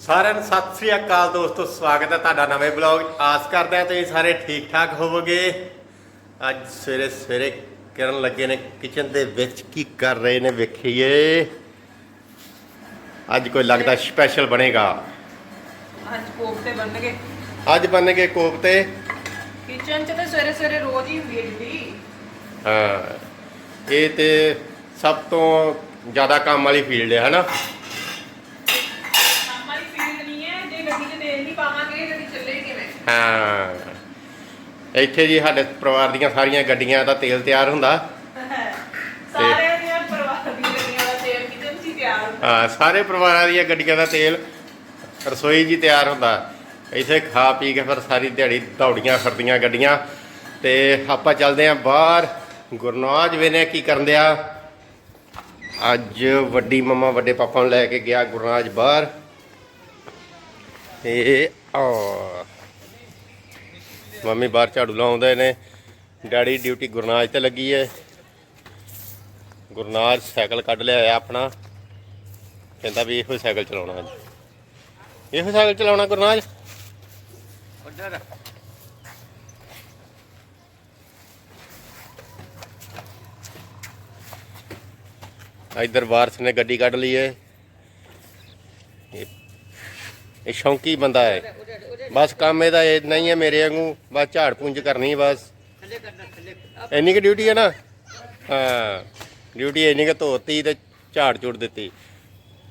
ਸਾਰਿਆਂ ਨੂੰ ਸਤਿ ਸ੍ਰੀ ਅਕਾਲ ਦੋਸਤੋ ਸਵਾਗਤ ਹੈ ਤੁਹਾਡਾ ਨਵੇਂ ਬਲੌਗ ਆਸ ਕਰਦੇ ਹਾਂ ਤੁਸੀਂ ਸਾਰੇ ਠੀਕ ਠਾਕ ਹੋਵੋਗੇ। ਅੱਜ ਸਵੇਰੇ ਸਵੇਰੇ ਕਰਨ ਲੱਗੇ ਨੇ ਕਿਚਨ ਦੇ ਵਿੱਚ। ਕੀ ਕਰ ਰਹੇ ਨੇ ਵੇਖੀਏ। ਅੱਜ ਕੋਈ ਲੱਗਦਾ ਸਪੈਸ਼ਲ ਬਣੇਗਾ? ਅੱਜ ਕੋਫਤੇ ਬਣ ਗਏ ਅੱਜ ਬਣਨਗੇ ਕੋਫਤੇ? ਕਿਚਨ ਚ ਤਾਂ ਸਵੇਰੇ ਸਵੇਰੇ ਰੋਜ਼ ਹੀ ਹੁੰਦੀ ਹੈ ਜੀ ਹਾਂ। ਇਹ ਤੇ ਸਭ ਤੋਂ ਜ਼ਿਆਦਾ ਕੰਮ ਵਾਲੀ ਫੀਲਡ ਹੈ ਹਨਾ ਕੰਮ ਵਾਲੀ ਫੀਲਡ ਨਹੀਂ ਹੈ ਜੇ ਗੱਡੀ 'ਚ ਤੇਲ ਨਹੀਂ ਪਾਵਾਂਗੇ ਗੱਡੀ ਚੱਲੇ ਕਿਵੇਂ ਹਾਂ। ਇੱਥੇ ਜੀ ਸਾਡੇ ਪਰਿਵਾਰ ਦੀਆਂ ਸਾਰੀਆਂ ਗੱਡੀਆਂ ਦਾ ਤੇਲ ਤਿਆਰ ਹੁੰਦਾ। ਸਾਰਿਆਂ ਦੀਆਂ ਪਰਿਵਾਰ ਦੀਆਂ ਗੱਡੀਆਂ ਦਾ ਤੇਲ ਕਿਚਨ 'ਚ ਹੀ ਤਿਆਰ ਹੁੰਦਾ। ਹਾਂ ਸਾਰੇ ਪਰਿਵਾਰਾਂ ਦੀਆਂ ਗੱਡੀਆਂ ਦਾ ਤੇਲ ਰਸੋਈ 'ਚ ਹੀ ਤਿਆਰ ਹੁੰਦਾ। ਇੱਥੇ ਖਾ ਪੀ ਕੇ ਫਿਰ ਸਾਰੀ ਦਿਹਾੜੀ ਦੌੜੀਆਂ ਫਿਰਦੀਆਂ ਗੱਡੀਆਂ। ਤੇ ਆਪਾਂ ਚੱਲਦੇ ਆਂ ਬਾਹਰ। ਗੁਰਨਾਜ ਵੇਨੇ ਕੀ ਕਰਨ ਦਿਆ? ਅੱਜ ਵੱਡੀ ਮੰਮਾ ਵੱਡੇ ਪਾਪਾ ਨੂੰ ਲੈ ਕੇ ਗਿਆ ਗੁਰਨਾਜ ਬਾਹਰ। ਤੇ ਆ। ਮੰਮੀ ਬਾਹਰ ਝਾੜੂ ਲਾਉਂਦੇ ਨੇ। ਡੈਡੀ ਡਿਊਟੀ ਗੁਰਨਾਜ ਤੇ ਲੱਗੀ ਹੈ ਗੁਰਨਾਜ ਸਾਈਕਲ ਕੱਢ ਲਿਆ ਹੋਇਆ ਆਪਣਾ। ਕਹਿੰਦਾ ਵੀ ਇਹੋ ਸਾਈਕਲ ਚਲਾਉਣਾ ਅੱਜ ਇਹੋ ਸਾਈਕਲ ਚਲਾਉਣਾ ਗੁਰਨਾਜ? ਉੱਧਰ। ਇੱਧਰ ਵਾਰਸ ਨੇ ਗੱਡੀ ਕੱਢ ਲਈ ਏ ਇਹ ਇਹ ਸ਼ੌਂਕੀ ਬੰਦਾ ਹੈ। ਬਸ ਕੰਮ ਇਹਦਾ ਇਹ ਨਹੀਂ ਹੈ ਮੇਰੇ ਵਾਂਗੂ, ਬਸ ਝਾੜ ਪੁੰਜ ਕਰਨੀ ਬਸ। ਇੰਨੀ ਕਿ ਡਿਊਟੀ ਹੈ ਨਾ? ਹਾਂ ਡਿਊਟੀ ਇੰਨੀ ਕਿ ਧੋਤੀ ਤੇ ਝਾੜ ਚੁੜ ਦਿੱਤੀ।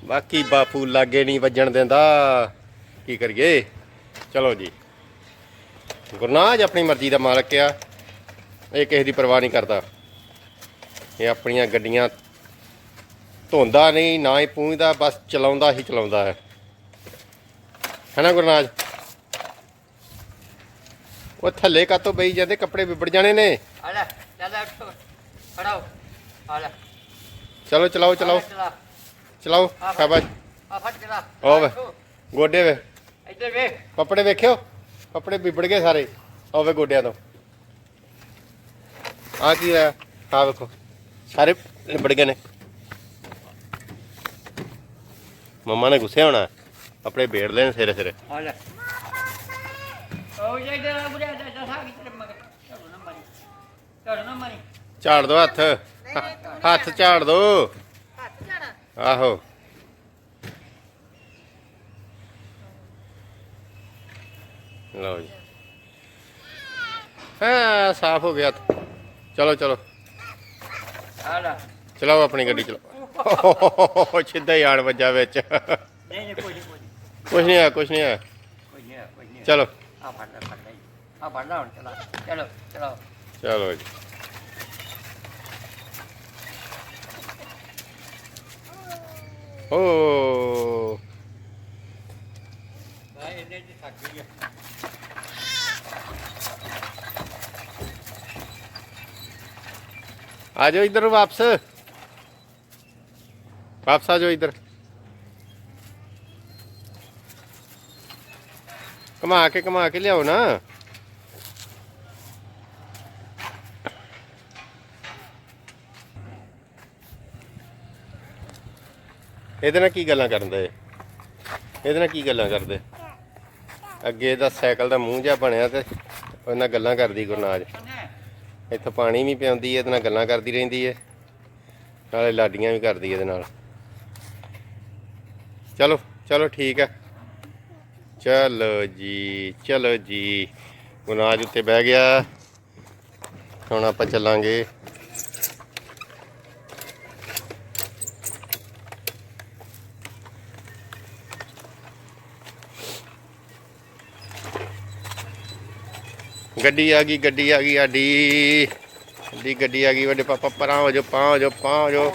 ਬਾਕੀ ਬਾਪੂ ਲਾਗੇ ਨਹੀਂ ਵੱਜਣ ਦਿੰਦਾ। ਕੀ ਕਰੀਏ? ਚਲੋ ਜੀ। ਗੁਰਨਾਜ ਆਪਣੀ ਮਰਜ਼ੀ ਦਾ ਮਾਲਕ ਆ। ਇਹ ਕਿਸੇ ਦੀ ਪਰਵਾਹ ਨਹੀਂ ਕਰਦਾ। ਇਹ ਆਪਣੀਆਂ ਗੱਡੀਆਂ ਧੋਂਦਾ ਨਹੀਂ, ਨਾ ਹੀ ਪੂੰਝਦਾ, ਬਸ ਚਲਾਉਂਦਾ ਹੀ ਚਲਾਉਂਦਾ ਹੈ। ਹੈਨਾ ਗੁਰਨਾਜ? ਉਹ ਥੱਲੇ ਕਾਤੋਂ ਬਈ ਜਾਂਦੇ ਕੱਪੜੇ ਵਿਬੜ ਜਾਣੇ ਨੇ। ਆ ਲੈ ਚੱਲ ਉੱਠੋ। ਖੜਾਓ। ਆ ਲੈ। ਚਲੋ ਚਲਾਓ ਚਲਾਓ। ਚਲਾ। ਚਲਾਓ ਸ਼ਾਬਾਸ਼। ਆ ਫਟ ਚਲਾ। ਵੇ ਗੋਡੇ ਵੇ। ਇੱਧਰ ਵੇ ਕੱਪੜੇ ਵੇਖਿਓ ਕੱਪੜੇ ਵਿਬੜ ਗਏ ਸਾਰੇ। ਉਹ ਵੇ ਗੋਡਿਆਂ ਤੋਂ। ਆ ਕੀ ਹੈ? ਆ ਵੇਖੋ ਸਾਰੇ ਵਿਬੜ ਗਏ ਨੇ। ਮੰਮਾ ਨੇ ਗੁੱਸੇ ਹੋਣਾ। ਕੱਪੜੇ ਬੇੜ ਲੈਣ ਸਿਰੇ ਸਿਰੇ। ਆ ਲੈ। ਉਹ ਜੇ ਇੱਧਰ ਬੁੜਿਆ ਦਾ ਦਾ ਸਾਗੀ ਤੇਰੇ ਮਗਰ। ਚੜੋ ਨਾ ਮਾਰੀ। ਚੜੋ ਨਾ ਮਾਰੀ। ਝਾੜ ਦੋ ਹੱਥ। ਹੱਥ ਝਾੜ ਦੋ। ਹੱਥ ਆਹੋ। ਲਓ ਜੀ। ਹਾਂ ਸਾਫ਼ ਹੋ ਗਿਆ। ਚਲੋ ਚਲੋ। ਆ ਲੈ। ਚਲਾਓ ਆਪਣੀ ਗੱਡੀ ਚਲਾਓ। ਸਿੱਧਾ ਹੀ ਆਣ ਵੱਜਾ ਵਿੱਚ। ਨਹੀਂ ਨਹੀਂ ਕੋਈ ਨਹੀਂ ਕੁਛ ਨਹੀਂ ਆ ਕੁਛ ਨਹੀਂ ਆ ਕੋਈ ਨਹੀਂ ਕੋਈ ਨਹੀਂ ਚਲੋ। ਆ ਫੜ ਲੈ ਫੜ ਲੈ ਆ ਫੜ ਲੈ ਹੁਣ ਚਲਾ ਚਲੋ ਚਲੋ। ਚਲੋ ਜੀ। ਓ ਭਾਈ ਇਹਨੇ ਜੀ ਥੱਕ ਗਈ ਹੈ ਆ ਜਾਓ ਇਧਰ ਵਾਪਸ। ਵਾਪਸ ਆ ਜਾਓ ਇਧਰ। ਕਮਾ ਕੇ ਕਮਾ ਕੇ ਲਿਆਓ ਨਾ ਇਹਦੇ ਨਾਲ ਕੀ ਗੱਲਾਂ ਕਰਦੇ? ਇਹਦੇ ਨਾਲ ਕੀ ਗੱਲਾਂ ਕਰਦੇ? ਅੱਗੇ ਇਹਦਾ ਸਾਈਕਲ ਦਾ ਮੂੰਹ ਜਿਹਾ ਬਣਿਆ ਤੇ ਉਹਨਾਂ ਨਾਲ ਗੱਲਾਂ ਕਰਦੀ ਗੁਰਨਾਜ। ਇੱਥੇ ਪਾਣੀ ਵੀ ਪਿਆਉਂਦੀ ਹੈ, ਇਹਦੇ ਨਾਲ ਗੱਲਾਂ ਕਰਦੀ ਰਹਿੰਦੀ ਹੈ। ਨਾਲੇ ਲਾਡੀਆਂ ਵੀ ਕਰਦੀ ਇਹਦੇ ਨਾਲ। ਚਲੋ ਚਲੋ ਠੀਕ ਹੈ। ਚਲੋ ਜੀ ਚਲੋ ਜੀ ਗੁਨਾਜ ਉੱਤੇ ਬਹਿ ਗਿਆ। ਹੁਣ ਆਪਾਂ ਚੱਲਾਂਗੇ। ਗੱਡੀ ਆ ਗਈ ਗੱਡੀ ਆ ਗਈ ਆਡੀ ਗੱਡੀ ਗੱਡੀ ਆ ਗਈ ਵੱਡੇ ਪਾਪਾ ਪਰਾਂ ਹੋ ਜਾ ਪਾ ਹੋ ਜਾ ਪਾ ਹੋ ਜਾ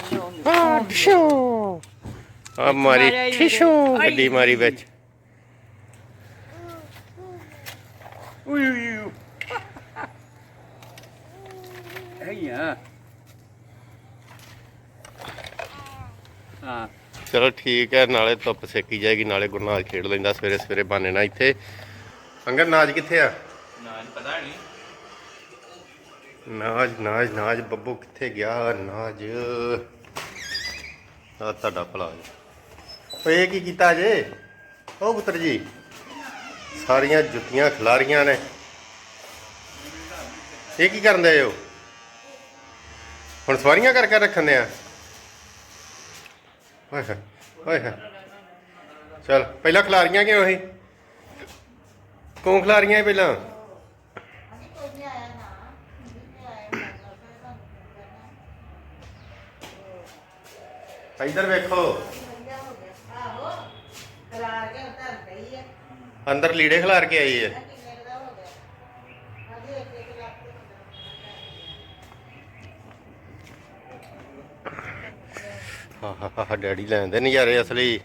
ਆ ਮਾਰੀ ਠਿਸ਼ੂ ਗੱਡੀ ਮਾਰੀ ਵਿੱਚ। ਉਈ ਉਈ ਹੈਇਆ ਹਾਂ ਚਲੋ ਠੀਕ ਹੈ ਨਾਲੇ ਧੁੱਪ ਸੇਕੀ ਜਾਏਗੀ ਨਾਲੇ ਗੁਰਨਾਜ ਖੇਡ ਲੈਂਦਾ ਸਵੇਰੇ ਸਵੇਰੇ ਬਾਨੇ ਨਾਲ ਇੱਥੇ। ਅੰਗਰ ਨਾਜ ਕਿੱਥੇ ਆ? ਨਾ ਪਤਾ ਨਹੀਂ। ਨਾਜ ਨਾਜ ਨਾਜ ਬੱਬੂ ਕਿੱਥੇ ਗਿਆ? ਨਾਜ। ਆ ਤੁਹਾਡਾ ਭਲਾ ਜੀ। ਓਏ ਕੀ ਕੀਤਾ ਜੇ ਉਹ ਪੁੱਤਰ ਜੀ। ਸਾਰੀਆਂ ਜੁੱਤੀਆਂ ਖਿਲਾਰੀਆਂ ਨੇ। ਇਹ ਕੀ ਕਰਨ ਦੇ ਹੋ? ਹੁਣ ਸਵਾਰੀਆਂ ਕਰਕੇ ਰੱਖਣ ਆ? ਓਏ ਹੋਏ, ਓਏ। ਚਲ ਪਹਿਲਾਂ ਖਿਲਾਰੀਆਂ ਕਿਉਂ ਸੀ ਕੌਣ ਖਿਲਾਰੀਆਂ ਪਹਿਲਾਂ? ਇੱਧਰ ਵੇਖੋ। ਅੰਦਰ ਲੀੜੇ ਖਿਲਾਰ ਕੇ ਆਈ ਹੈ। ਹਾ ਹਾ ਹਾ ਡੈਡੀ ਲੈਂਦੇ ਨਜ਼ਾਰੇ ਅਸਲੀ।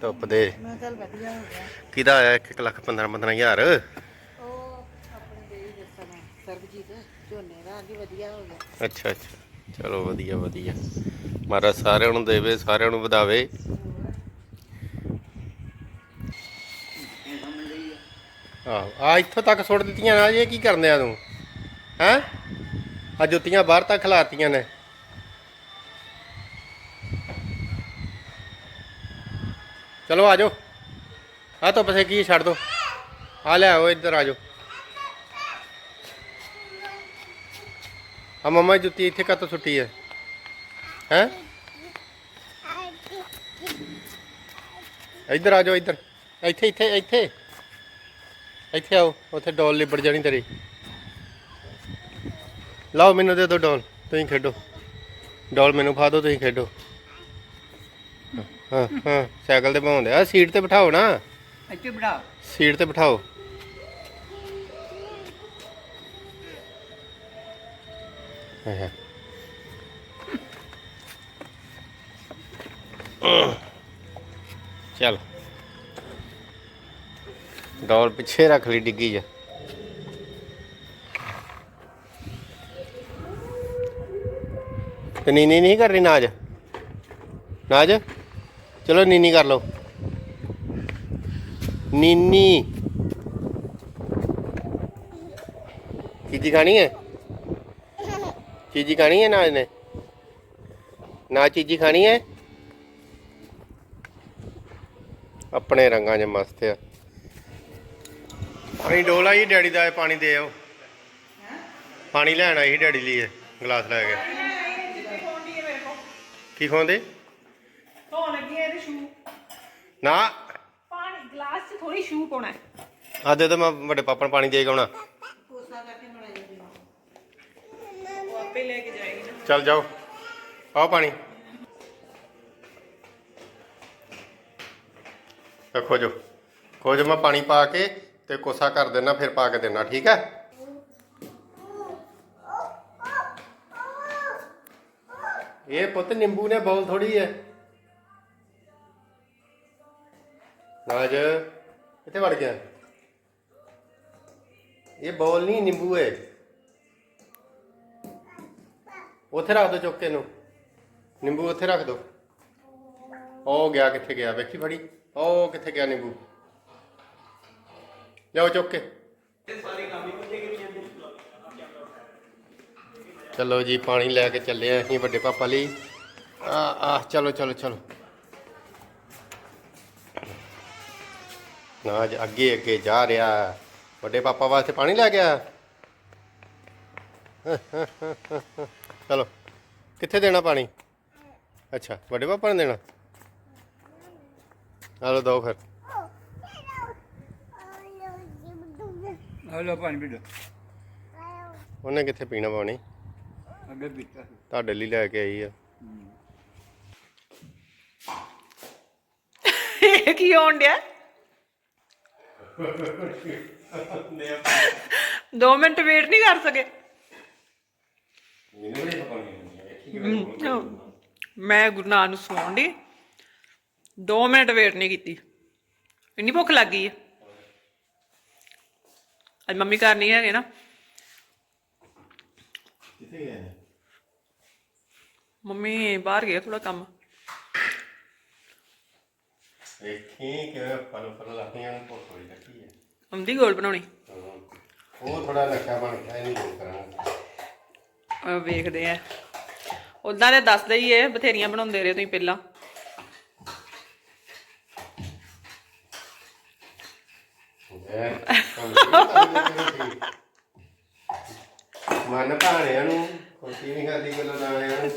ਧੁੱਪ ਦੇ। ਮੈਂ ਚੱਲ ਵਧੀਆ ਹੋ ਗਿਆ। ਕਿਹਦਾ ਆਇਆ? 1 ਲੱਖ 15 15 ਹਜ਼ਾਰ। ਉਹ ਆਪਣੇ ਦੇ ਹੀ ਦੱਸਣਾ ਸਰਬਜੀਤ ਝੋਨੇ ਦਾ ਆਂਦੀ ਵਧੀਆ ਹੋ ਗਿਆ ਅੱਛਾ ਅੱਛਾ। ਚਲੋ ਵਧੀਆ ਵਧੀਆ। ਮਹਾਰਾਜ ਸਾਰਿਆਂ ਨੂੰ ਦੇਵੇ ਸਾਰਿਆਂ ਨੂੰ ਵਧਾਵੇ। ਆਹੋ। ਆ ਇੱਥੋਂ ਤੱਕ ਸੁੱਟ ਦਿੱਤੀਆਂ ਨਾ ਇਹ ਕੀ ਕਰਨੇ ਆ ਤੂੰ? ਹੈ? ਆ ਜੁੱਤੀਆਂ ਬਾਹਰ ਤੱਕ ਖਿਲਾਰਤੀਆਂ ਨੇ। ਚਲੋ ਆ ਜਾਓ। ਆ ਤਾਂ ਬਸੇ ਕੀ ਛੱਡ ਦੋ। ਆ ਲੈ ਆਓ ਇੱਧਰ ਆ ਜਾਓ। ਆ ਮੰਮਾ ਜੁੱਤੀ ਇੱਥੇ ਕੱਤ ਸੁੱਟੀ ਹੈ ਹੈ? ਇੱਧਰ ਆ ਜਾਓ, ਇੱਧਰ। ਇੱਥੇ ਇੱਥੇ ਇੱਥੇ। ਇੱਥੇ ਆਓ ਉੱਥੇ ਡੋਲ ਲਿਬੜ ਜਾਣੀ ਤੇਰੀ। ਲਾਓ ਮੈਨੂੰ ਦੇ ਦਿਓ ਡੋਲ ਤੁਸੀਂ ਖੇਡੋ। ਡੋਲ ਮੈਨੂੰ ਫਾ ਦਿਓ ਤੁਸੀਂ ਖੇਡੋ। ਹਾਂ ਹਾਂ ਸਾਈਕਲ ਤੇ ਭਾਉਂਦੇ ਆ ਸੀਟ ਤੇ ਬਿਠਾਓ ਨਾ। ਇੱਥੇ ਬੜਾ ਸੀਟ ਤੇ ਬਿਠਾਓ। ਹਾਂ ਚਲ। ਡੋਲ ਪਿੱਛੇ ਰੱਖ ਲਈ ਡਿੱਗੀ ਜਾ। ਤੇ ਨੀਨੀ ਨਹੀਂ ਕਰਨੀ ਨਾਜ? ਨਾਜ? ਚਲੋ ਨੀਨੀ ਕਰ ਲਓ। ਨੀਨੀ। ਚੀਜੀ ਖਾਣੀ ਹੈ? ਚੀਜੀ ਖਾਣੀ ਹੈ ਨਾਜ ਨੇ? ਨਾ ਚੀਜੀ ਖਾਣੀ ਹੈ? ਆਪਣੇ ਰੰਗਾਂ 'ਚ ਮਸਤ ਆ। ਪਾਣੀ ਡੋਲਾ ਹੀ ਡੈਡੀ ਦਾ ਇਹ ਪਾਣੀ ਦੇ ਆਓ। ਪਾਣੀ ਲੈਣ ਆਈ ਸੀ ਡੈਡੀ ਲਈ ਇਹ ਗਲਾਸ ਲੈ ਕੇ। ਖੋਂਦੀ ਕੋ ਖਵਾਉਂਦੇ? ਧੋਣ ਲੱਗੀ ਇਹਦੇ ਸ਼ੂ ਨਾ। ਪਾਣੀ ਗਲਾਸ 'ਚ ਥੋੜੀ ਸ਼ੂ ਪਾਉਣਾ ਹੈ। ਆ ਦੇ ਤਾਂ ਮੈਂ ਵੱਡੇ ਪਾਪਾ ਨੂੰ ਪਾਣੀ ਦੇ ਕੇ ਆਉਣਾ। ਕੋਸਾ ਕਰਕੇ ਬਣਾ ਜਾਂਦੀ ਉਹ ਆਪੇ ਲੈ ਕੇ ਜਾਏਗੀ ਨਾ। ਚੱਲ ਜਾਓ। ਆਓ ਪਾਣੀ। ਤੇ ਖੋਜੋ ਖੋਜੋ ਮੈਂ ਪਾਣੀ ਪਾ ਕੇ ਤੇ ਕੋਸਾ ਕਰ ਦੇਣਾ, ਫਿਰ ਪਾ ਕੇ ਦੇਣਾ, ਠੀਕ ਹੈ? ਇਹ ਪੁੱਤ ਨਿੰਬੂ ਨੇ ਬੋਲ ਥੋੜੀ ਹੈ। ਰਾਜ ਇੱਥੇ ਵੜ ਗਿਆ? ਇਹ ਬੋਲ ਨਹੀਂ, ਨਿੰਬੂ ਹੈ। ਉੱਥੇ ਰੱਖ ਦੋ ਚੁੱਕ ਕੇ ਇਹਨੂੰ। ਨਿੰਬੂ ਉੱਥੇ ਰੱਖ ਦੋ। ਉਹ ਗਿਆ ਕਿੱਥੇ ਗਿਆ? ਵੇਖੀ ਫੜੀ। ਉਹ ਕਿੱਥੇ ਗਿਆ ਨਿੰਬੂ? ਲਿਆਓ ਚੁੱਕ ਕੇ। ਚਲੋ ਜੀ, ਪਾਣੀ ਲੈ ਕੇ ਚੱਲੇ ਆ ਅਸੀਂ ਵੱਡੇ ਪਾਪਾ ਲਈ। ਆ ਆ ਚਲੋ ਚਲੋ ਚਲੋ। ਨਾ, ਅੱਜ ਅੱਗੇ ਅੱਗੇ ਜਾ ਰਿਹਾ। ਵੱਡੇ ਪਾਪਾ ਵਾਸਤੇ ਪਾਣੀ ਲੈ ਗਿਆ। ਚਲੋ, ਕਿੱਥੇ ਦੇਣਾ ਪਾਣੀ? ਅੱਛਾ, ਵੱਡੇ ਪਾਪਾ ਨੇ ਦੇਣਾ। ਹਲੋ ਦੋ ਫਿਰ। ਆ ਲੋ ਪਾਣੀ ਪੀ ਲਓ। ਉਹਨੇ ਕਿੱਥੇ ਪੀਣਾ ਪਾਣੀ? ਅੱਗੇ ਪੀਤਾ ਸੀ। ਤੁਹਾਡੇ ਲਈ ਲੈ ਕੇ ਆਈ ਆ। ਇਹ ਕੀ ਹੋਣ ਡਿਆ? 2 ਮਿੰਟ ਵੇਟ ਨਹੀਂ ਕਰ ਸਕੇ। ਮੈਨੂੰ ਨਹੀਂ ਪਤਾ ਮੈਂ ਗੁਰਨਾਨ ਨੂੰ ਸੌਣ ਦੀ 2 ਮਿੰਟ ਵੇਟ ਨਹੀਂ ਕੀਤੀ। ਇੰਨੀ ਭੁੱਖ ਲੱਗ ਗਈ ਹੈ ਅੱਜ ਮੰਮੀ ਘਰ ਨਹੀਂ ਹੈਗੇ ਨਾ। ਕਿੱਥੇ ਗਏ ਨੇ? ਮੰਮੀ ਬਾਹਰ ਗਏ ਥੋੜਾ ਕੰਮ। ਵੇਖੀ ਕਿਵੇਂ ਫਲ ਫਲ ਲਾਤੀਆਂ ਨੂੰ ਭੁੱਖ ਹੋਈ ਰੱਖੀ ਹੈ। ਆਉਂਦੀ ਗੋਲ ਬਣਾਉਣੀ। ਉਹ ਥੋੜਾ ਨਸ਼ਾ ਬਣ ਗਿਆ ਇਹਨੂੰ ਦੋ ਕਰਾਂਗੇ। ਅਹ ਵੇਖਦੇ ਆ। ਉਦਾਂ ਦੇ ਦੱਸਦੇ ਹੀ ਏ ਬਥੇਰੀਆਂ ਬਣਾਉਂਦੇ ਰਹੇ ਤੁਸੀਂ ਪਹਿਲਾਂ। ਮਨ ਭਾਣਿਆਂ ਨੂੰ ਖੁਸ਼ੀ ਨਹੀਂ ਖਾਦੀ ਗੱਲਾਂ ਦਾਣਿਆਂ ਨੂੰ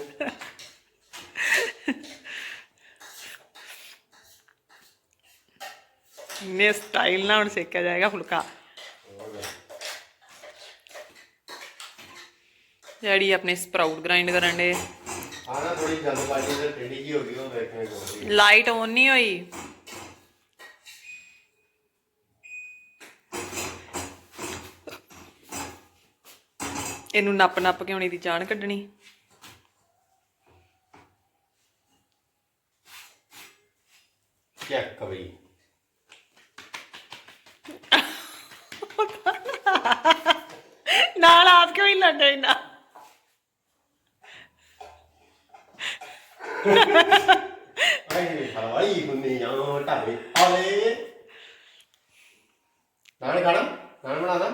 ਨੇ ਸਟਾਈਲ ਨਾਲ ਹੁਣ ਸੇਕਿਆ ਜਾਏਗਾ ਫੁਲਕਾ। ਜਿਹੜੀ ਆਪਣੇ ਸਪਰਾਊਟ ਗ੍ਰਾਈਂਡ ਕਰਨ ਦੇ ਆ ਨਾ ਥੋੜੀ ਜਲਦਬਾਜ਼ੀ ਤੇ ਟੇਢੀ ਜੀ ਹੋ ਗਈ ਉਹ ਦੇਖਣੇ ਕੋਲ ਲਾਈਟ ਔਨ ਨਹੀਂ ਹੋਈ। ਇਹਨੂੰ ਨੱਪ ਨੱਪ ਕੇ ਹੁਣੀ ਦੀ ਜਾਨ ਕੱਢਣੀ। ਚੈੱਕ ਬਈ ਨਾਲ ਆਪ ਕਿਉਂ ਹੀ ਲੰਡੇ ਨਾ ਆਈ ਹਲਵਾਈ ਹੁੰਨੀ ਆ ਢਾਬੇ ਆਲੇ ਨਾਲੇ ਖਾਣਾ? ਨਾਲੇ ਬਣਾਦਾ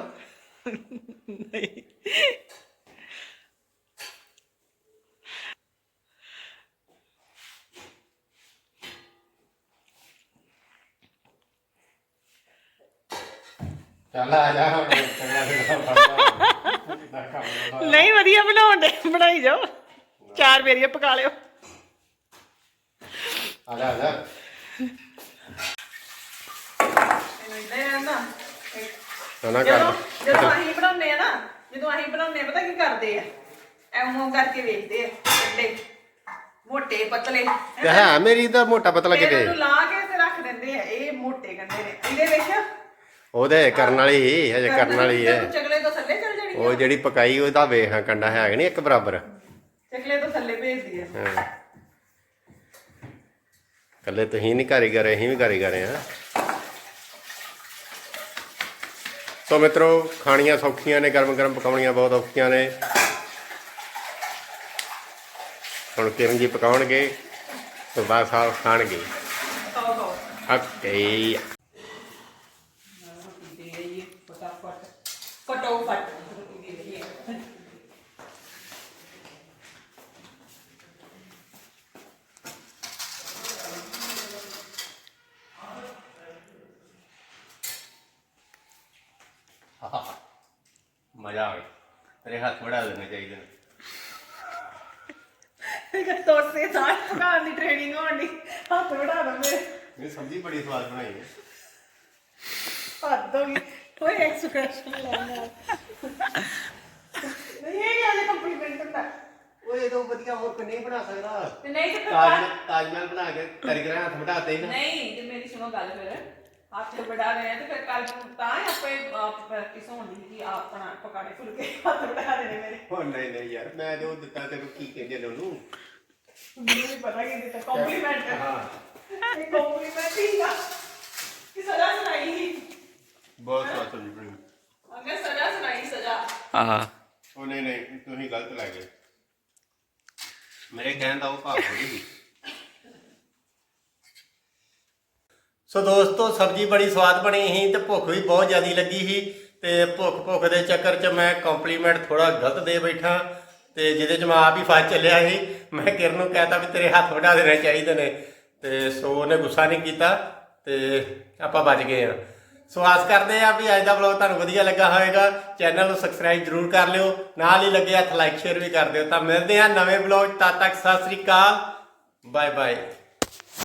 ਚੱਲ ਆ ਜਾ ਹੁਣ ਚੰਗਾ ਚੰਗਾ ਫੜ ਜਾ ਨਹੀਂ ਵਧੀਆ ਬਣਾਉਣ ਦੇ ਬਣਾਈ ਜਾਓ। ਚਾਰ ਵੇਰੀਆਂ ਪਕਾ ਲਿਓ। ਆ ਜਾ ਆ ਜਾ। ਇਹਨੂੰ ਇਦਾਂ ਨਾ ਕਰ ਜਦੋਂ ਅਸੀਂ ਬਣਾਉਂਦੇ ਆ ਨਾ ਜਦੋਂ ਅਸੀਂ ਬਣਾਉਂਦੇ ਆ ਪਤਾ ਕੀ ਕਰਦੇ ਆ? ਐਵੇਂ ਕਰਕੇ ਵੇਖਦੇ ਆ ਕੰਡੇ ਮੋਟੇ ਪਤਲੇ। ਤੇ ਹੈ ਮੇਰੀ ਤਾਂ ਮੋਟਾ ਪਤਲਾ ਕਿਤੇ। ਲਾ ਕੇ ਤੇ ਰੱਖ ਦਿੰਦੇ ਆ ਇਹ ਮੋਟੇ ਕੰਡੇ ਨੇ। ਇਹਦੇ ਵਿੱਚ ਉਹਦੇ ਕਰਨ ਵਾਲੀ ਹੀ ਹਜੇ ਕਰਨ ਵਾਲੀ ਹੈ। ਚਕਲੇ ਤੋਂ ਥੱਲੇ ਚਲ ਜਾਣੀ ਉਹ ਜਿਹੜੀ ਪਕਾਈ ਉਹਦਾ ਵੇਖ ਹਾਂ ਕੰਡਾ ਹੈ ਕਿ ਨਹੀਂ ਇੱਕ ਬਰਾਬਰ? ਚਕਲੇ ਤੋਂ ਥੱਲੇ ਭੇਜਦੀ ਆ। ਹਾਂ। ਕੱਲੇ ਤੁਸੀਂ ਨਹੀਂ ਕਾਰੀਗਰ ਅਸੀਂ ਵੀ ਕਾਰੀਗਰ ਹਾਂ। ਸੋ ਮਿੱਤਰੋ ਖਾਣੀਆਂ ਸੌਖੀਆਂ ਨੇ ਗਰਮ ਗਰਮ ਪਕਾਉਣੀਆਂ ਬਹੁਤ ਔਖੀਆਂ ਨੇ। ਹੁਣ ਕਿਰਨ ਜੀ ਪਕਾਉਣਗੇ ਸੁਬਾ ਸਾਹਿਬ ਖਾਣਗੇ। ਖਾਓ ਖਾਓ ਓਕੇ ਰੋਟੀ ਦੇ ਆਈਏ ਫਟਾਫਟ ਫਟਾਫਟ ਰੋਟੀ ਦੇ ਆਈਏ ਮਜ਼ਾ ਆ ਗਿਆ ਤੇਰੇ ਹੱਥ ਵੜਾ ਦੇਣੇ ਚਾਹੀਦੇ ਨੇ ਤੋਸੇ ਸਾਹ ਪਕਾਉਣ ਦੀ ਟ੍ਰੇਨਿੰਗ ਹੋਣ। ਦੀ ਹੱਥ ਵੜਾ ਦਵੇਂ ਇਹ ਸਬਜ਼ੀ ਬੜੀ ਸਵਾਦ ਬਣਾਈ ਹੈ। ਹੱਥ ਹੋ ਗਈ। ਕੋਈ ਐਕਸਪ੍ਰੈਸ਼ਨ ਲੈਣਾ ਇਹ ਗੱਲ ਕੰਪਲੀਮੈਂਟ ਹੁੰਦਾ। ਓਏ ਇਹ ਵਧੀਆ ਹੋਰ ਨਹੀਂ ਬਣਾ ਸਕਦਾ। ਤੇ ਨਹੀਂ ਤੇ ਫਿਰ ਤਾਜ ਤਾਜ ਮਹਿਲ ਬਣਾ ਕੇ ਕਾਰੀਗਰਾਂ ਹੱਥ ਵਟਾਤੇ ਨਾ। ਨਹੀਂ ਜੇ ਮੇਰੀ ਸੁਣੋ ਗੱਲ ਫਿਰ। ਹੱਥ ਵੜਾ ਰਹੇ ਆ ਤੇ ਫਿਰ ਕੱਲ ਨੂੰ ਤਾਂ ਹੀ ਆਪੇ ਪ੍ਰੈਕਟਿਸ ਹੋਣੀ ਕਿ ਆਪਣਾ ਪਕਾਣੇ ਫੁਲਕੇ ਹੱਥ ਵੜਾ ਦੇਣੇ ਮੇਰੇ। ਹੋ ਨਹੀਂ ਨਹੀਂ ਯਾਰ ਮੈਂ ਜੋ ਦਿੱਤਾ ਤੈਨੂੰ ਕੀ ਕਹਿੰਦੇ ਨੇ ਉਹਨੂੰ? ਮੈਨੂੰ ਨਹੀਂ ਪਤਾ ਕਿ ਦਿੱਤਾ ਕੰਪਲੀਮੈਂਟ ਹਾਂ। ਇਹ ਕੰਪਲੀਮੈਂਟ ਹੀ ਆ। ਕਿ ਸਜ਼ਾ ਸੁਣਾਈ ਸੀ ਬਹੁਤ ਸਵਾਦ ਸਬਜ਼ੀ ਬਣੀ। ਅੰਗੇ ਸਜ਼ਾ ਸੁਣਾਈ ਸਜ਼ਾ। ਹਾਂ ਉਹ ਨਹੀਂ ਨਹੀਂ ਤੁਸੀਂ ਗਲਤ ਲੱਗ ਗਏ। ਮੇਰੇ ਕਹਿਣ ਦਾ ਉਹ ਭਾਵ ਥੋੜੀ ਸੀ। ਸੋ ਦੋਸਤੋ, ਸਬਜ਼ੀ ਬੜੀ ਸਵਾਦ ਬਣੀ ਸੀ ਤੇ ਭੁੱਖ ਵੀ ਬਹੁਤ ਜ਼ਿਆਦੀ ਲੱਗੀ ਸੀ ਤੇ ਭੁੱਖ ਭੁੱਖ ਦੇ ਚੱਕਰ 'ਚ ਮੈਂ ਕੰਪਲੀਮੈਂਟ ਥੋੜਾ ਗਲਤ ਦੇ ਬੈਠਾ ਤੇ ਜਿਹਦੇ 'ਚ ਮੈਂ ਆਪ ਹੀ ਫਸ ਚੱਲਿਆ ਸੀ। ਮੈਂ ਕਿਰਨ ਨੂੰ ਕਹਿਤਾ ਵੀ ਤੇਰੇ ਹੱਥ ਵਢਾ ਦੇਣੇ ਚਾਹੀਦੇ ਨੇ ਤੇ ਸੋ ਉਹਨੇ ਗੁੱਸਾ ਨਹੀਂ ਕੀਤਾ ਤੇ ਆਪਾਂ ਬਚ ਗਏ ਆ ਸੋ ਆਸ ਕਰਦੇ ਆ ਵੀ ਅੱਜ ਦਾ ਵਲੌਗ ਤੁਹਾਨੂੰ ਵਧੀਆ ਲੱਗਾ ਹੋਵੇਗਾ। ਚੈਨਲ ਨੂੰ ਸਬਸਕ੍ਰਾਈਬ ਜਰੂਰ ਕਰ ਲਿਓ। ਨਾਲ ਹੀ ਲੱਗੇ ਹੱਥ ਲਾਈਕ ਸ਼ੇਅਰ ਵੀ ਕਰ ਦਿਓ। ਤਾਂ ਮਿਲਦੇ ਆ ਨਵੇਂ ਵਲੌਗ ਤਦ ਤੱਕ ਸਤਿ ਸ੍ਰੀ ਅਕਾਲ। Bye bye